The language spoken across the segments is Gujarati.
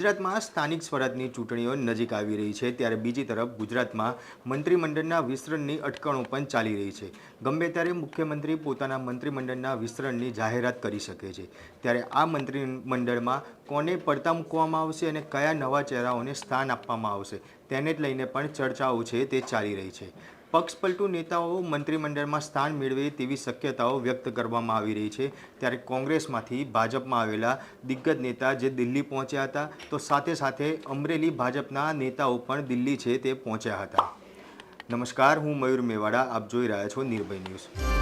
ગુજરાતમાં સ્થાનિક સ્વરાજની ચૂંટણીઓ નજીક આવી રહી છે, ત્યારે બીજી તરફ ગુજરાતમાં મંત્રીમંડળના વિસ્તરણની અટકણો પણ ચાલી રહી છે. ગમે ત્યારે મુખ્યમંત્રી પોતાના મંત્રીમંડળના વિસ્તરણની જાહેરાત કરી શકે છે, ત્યારે આ મંત્રીમંડળમાં કોને પડતા મૂકવામાં આવશે અને કયા નવા ચહેરાઓને સ્થાન આપવામાં આવશે, તેને જ લઈને પણ ચર્ચાઓ છે, તે ચાલી રહી છે. પક્ષપલટુ નેતાઓ મંત્રીમંડળમાં સ્થાન મેળવે તેવી શક્યતાઓ વ્યક્ત કરવામાં આવી રહી છે. ત્યારે કોંગ્રેસમાંથી ભાજપમાં આવેલા દિગ્ગજ નેતા જે દિલ્હી પહોંચ્યા હતા, તો સાથે સાથે અમરેલી ભાજપના નેતાઓ પણ દિલ્હી છે તે પહોંચ્યા હતા. નમસ્કાર, હું મયુર મેવાડા, આપ જોઈ રહ્યા છો નિર્ભય ન્યૂઝ.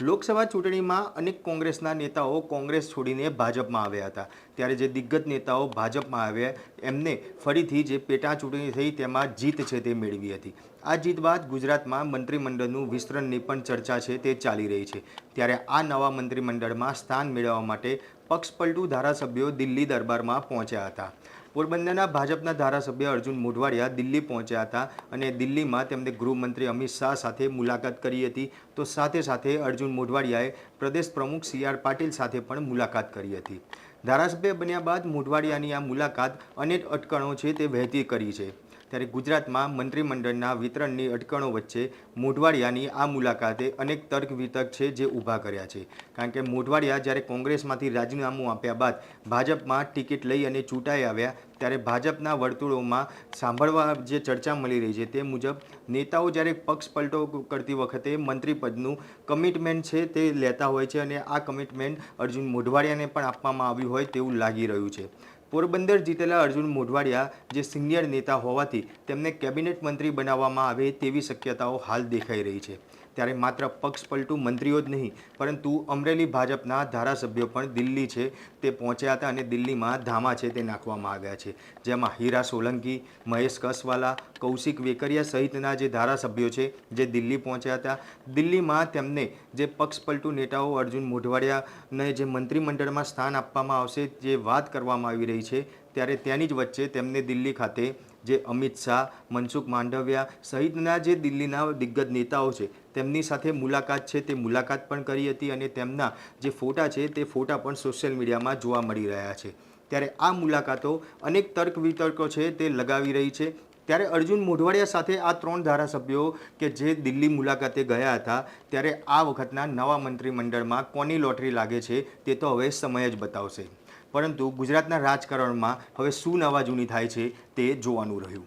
લોકસભા ચૂંટણીમાં અનેક કોંગ્રેસના નેતાઓ કોંગ્રેસ છોડીને ભાજપમાં આવ્યા હતા. ત્યારે જે દિગ્ગજ નેતાઓ ભાજપમાં આવ્યા, એમને ફરીથી જે પેટા ચૂંટણી થઈ તેમાં જીત છે તે મેળવી હતી. આ જીત બાદ ગુજરાતમાં મંત્રીમંડળનું વિસ્તરણની પણ ચર્ચા છે તે ચાલી રહી છે. ત્યારે આ નવા મંત્રીમંડળમાં સ્થાન મેળવવા માટે પક્ષપલટુ ધારાસભ્યો દિલ્હી દરબારમાં પહોંચ્યા હતા. પોરબંદરના ભાજપના ધારાસભ્ય અર્જુન મોઢવાડિયા દિલ્હી પહોંચ્યા હતા અને દિલ્હીમાં તેમણે ગૃહમંત્રી અમિત શાહ સાથે મુલાકાત કરી હતી. તો સાથે સાથે અર્જુન મોઢવાડિયાએ પ્રદેશ પ્રમુખ સી આર પાટીલ સાથે પણ મુલાકાત કરી હતી. ધારાસભ્ય બન્યા બાદ મોઢવાડિયાની આ મુલાકાત અનેક અટકણો છે તે વહેતી કરી છે. ત્યારે ગુજરાતમાં મંત્રીમંડળના વિતરણની અટકણો વચ્ચે મોઢવાડિયાની આ મુલાકાતે અનેક તર્ક વિતર્ક છે જે ઊભા કર્યા છે. કારણ કે મોઢવાડિયા જ્યારે કોંગ્રેસમાંથી રાજીનામું આપ્યા બાદ ભાજપમાં ટિકિટ લઈ અને ચૂંટાઈ આવ્યા, ત્યારે ભાજપના વર્તુળોમાં સાંભળવા જે ચર્ચા મળી રહી છે તે મુજબ નેતાઓ જ્યારે પક્ષ પલટો કરતી વખતે મંત્રીપદનું કમિટમેન્ટ છે તે લેતા હોય છે અને આ કમિટમેન્ટ અર્જુન મોઢવાડિયાને પણ આપવામાં આવ્યું હોય તેવું લાગી રહ્યું છે. પોરબંદર જીતેલા અર્જુન મોઢવાડિયા, જે સિનિયર નેતા હોવાથી તેમને કેબિનેટ મંત્રી બનાવવામાં આવે તેવી શક્યતાઓ હાલ દેખાઈ રહી છે. ત્યારે માત્ર પક્ષ પલટું મંત્રીઓ જ નહીં, પરંતુ અમરેલી ભાજપના ધારાસભ્યો પણ દિલ્હી છે, તે પહોંચ્યા હતા અને દિલ્હીમાં ધામા છે તે નાખવામાં આવ્યા છે. જેમાં હીરા સોલંકી, મહેશ કસવાલા, કૌશિક વેકરિયા સહિતના જે ધારાસભ્યો છે જે દિલ્હી પહોંચ્યા હતા, દિલ્હીમાં તેમને જે પક્ષ પલટું નેતાઓ અર્જુન મોઢવાડિયાને જે મંત્રીમંડળમાં સ્થાન આપવામાં આવશે જે વાત કરવામાં આવી રહી છે. ત્યારે ત્યાંની જ વચ્ચે તેમને દિલ્હી ખાતે જે અમિત શાહ, મનસુખ માંડવિયા સહિતના જે દિલ્હીના દિગ્ગજ નેતાઓ છે, તેમની સાથે મુલાકાત છે. તે મુલાકાત પણ કરી હતી અને તેમના જે ફોટા છે તે ફોટા પણ સોશિયલ મીડિયામાં જોવા મળી રહ્યા છે. ત્યારે આ મુલાકાતો અનેક તર્ક વિતર્કો છે તે લગાવી રહી છે. ત્યારે અર્જુન મોઢવાડિયા સાથે આ ત્રણ ધારાસભ્યો કે જે દિલ્હી મુલાકાતે ગયા હતા, ત્યારે આ વખતના નવા મંત્રીમંડળમાં કોની લોટરી લાગે છે તે તો હવે સમય જ બતાવશે. પરંતુ ગુજરાતના રાજકારણમાં હવે શું નવા જૂની થાય છે તે જોવાનું રહ્યું.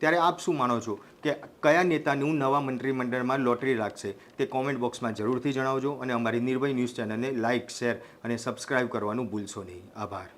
ત્યારે આપ શું માનો છો કે કયા નેતાનું નવા મંત્રીમંડળમાં લોટરી લાગશે તે કોમેન્ટ બોક્સમાં જરૂરથી જણાવજો અને અમારી નિર્ભય ન્યૂઝ ચેનલને લાઇક શેર અને સબસ્ક્રાઇબ કરવાનું ભૂલશો નહીં. આભાર.